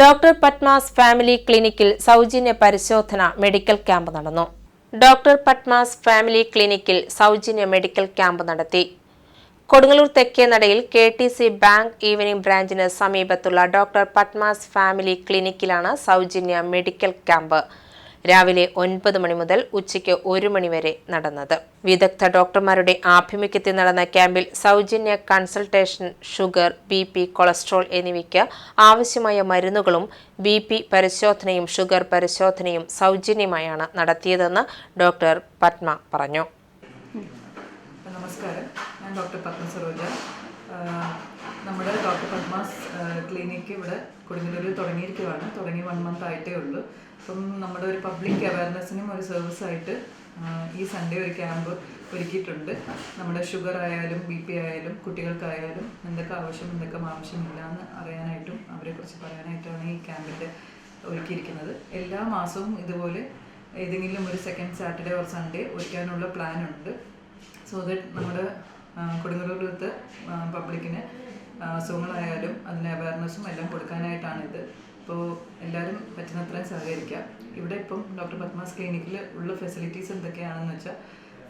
Doctor Padmas family ക്ലിനിക്കിൽ സൗജന്യ പരിശോധന മെഡിക്കൽ ക്യാമ്പ് നടന്നു. ഡോക്ടർ പത്മാസ് ഫാമിലി ക്ലിനിക്കിൽ സൗജന്യ മെഡിക്കൽ ക്യാമ്പ് നടത്തി. കൊടുങ്ങല്ലൂർ തെക്കേ നടയിൽ K T C bank evening ബ്രാഞ്ചിന് സമീപത്തുള്ള ഡോക്ടർ പത്മാസ് ഫാമിലി ക്ലിനിക്കിലാണ് സൗജന്യ മെഡിക്കൽ ക്യാമ്പ്. രാവിലെ ഒൻപത് മണി മുതൽ ഉച്ചയ്ക്ക് ഒരു മണിവരെ നടന്നത്. വിദഗ്ധ ഡോക്ടർമാരുടെ ആഭിമുഖ്യത്തിൽ നടന്ന ക്യാമ്പിൽ സൗജന്യ consultation sugar B P cholesterol എന്നിവയ്ക്ക് ആവശ്യമായ മരുന്നുകളും ബി പി പരിശോധനയും ഷുഗർ പരിശോധനയും സൗജന്യമായാണ് നടത്തിയതെന്ന് ഡോക്ടർ പത്മ പറഞ്ഞു. നമസ്കാരം. ഞാൻ ഡോക്ടർ പത്മ സരോജ. നമ്മുടെ ഡോക്ടർ പത്മാസ് ക്ലിനിക്ക് ഇവിടെ കൊടുങ്ങല്ലൂരിൽ തുടങ്ങിയിരിക്കുകയാണ് തുടങ്ങി വൺ മന്ത് ആയിട്ടേ ഉള്ളൂ. അപ്പം നമ്മുടെ ഒരു പബ്ലിക് അവയർനെസ്സിനും ഒരു സർവീസായിട്ട് ഈ സൺഡേ ഒരു ക്യാമ്പ് ഒരുക്കിയിട്ടുണ്ട്. നമ്മുടെ ഷുഗർ ആയാലും ബി പി ആയാലും കുട്ടികൾക്കായാലും എന്തൊക്കെ ആവശ്യം എന്തൊക്കെ ആവശ്യമില്ല എന്ന് അറിയാനായിട്ടും അവരെക്കുറിച്ച് പറയാനായിട്ടാണ് ഈ ക്യാമ്പിന്റെ ഒരുക്കിയിരിക്കുന്നത്. എല്ലാ മാസവും ഇതുപോലെ ഏതെങ്കിലും ഒരു സെക്കൻഡ് സാറ്റർഡേ ഓർ സൺഡേ ഒരുക്കാനുള്ള പ്ലാൻ ഉണ്ട്. സോ ദാറ്റ് നമ്മുടെ കൊടുങ്ങല്ലൂരിലത്തെ പബ്ലിക്കിന് അസുഖങ്ങളായാലും അതിന് അവയർനെസ്സും എല്ലാം കൊടുക്കാനായിട്ടാണ് ഇത് ഇപ്പോൾ എല്ലാവരും പറ്റുന്നത്രയും സഹകരിക്കാം. ഇവിടെ ഇപ്പം ഡോക്ടർ പത്മാസ് ക്ലിനിക്കിൽ ഉള്ള ഫെസിലിറ്റീസ് എന്തൊക്കെയാണെന്ന് വെച്ചാൽ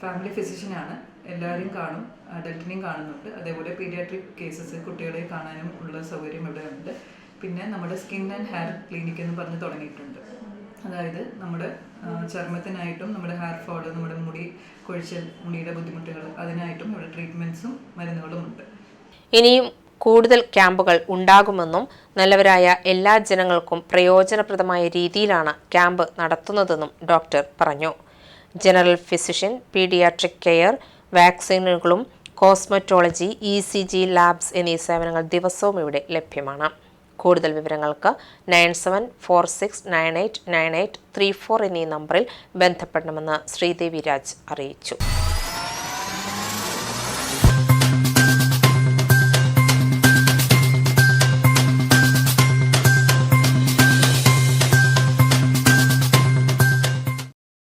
ഫാമിലി ഫിസിഷ്യനാണ് എല്ലാവരും കാണും അഡൽട്ടിനെയും കാണുന്നുണ്ട്. അതേപോലെ പീഡിയാട്രിക് കേസസ് കുട്ടികളെ കാണാനും ഉള്ള സൗകര്യം ഇവിടെ ഉണ്ട് പിന്നെ നമ്മുടെ സ്കിൻ ആൻഡ് ഹെയർ ക്ലിനിക് എന്ന് പറഞ്ഞ് തുടങ്ങിയിട്ടുണ്ട്. അതായത് നമ്മുടെ ചർമ്മത്തിനായിട്ടും നമ്മുടെ ഹെയർ ഫോൾ നമ്മുടെ മുടി കൊഴിച്ചൽ മുടിയുടെ ബുദ്ധിമുട്ടുകൾ അതിനായിട്ടും ഇവിടെ ട്രീറ്റ്മെന്റ്സും മരുന്നുകളും ഉണ്ട്. ഇനിയും കൂടുതൽ ക്യാമ്പുകൾ ഉണ്ടാകുമെന്നും നല്ലവരായ എല്ലാ ജനങ്ങൾക്കും പ്രയോജനപ്രദമായ രീതിയിലാണ് ക്യാമ്പ് നടത്തുന്നതെന്നും ഡോക്ടർ പറഞ്ഞു. General physician paediatric care വാക്സിനുകളും cosmetology E C G labs എന്നീ സേവനങ്ങൾ ദിവസവും ഇവിടെ ലഭ്യമാണ്. കൂടുതൽ വിവരങ്ങൾക്ക് nine seven four six nine eight nine eight three four എന്നീ നമ്പറിൽ ബന്ധപ്പെടണമെന്ന് ശ്രീദേവി രാജ് അറിയിച്ചു.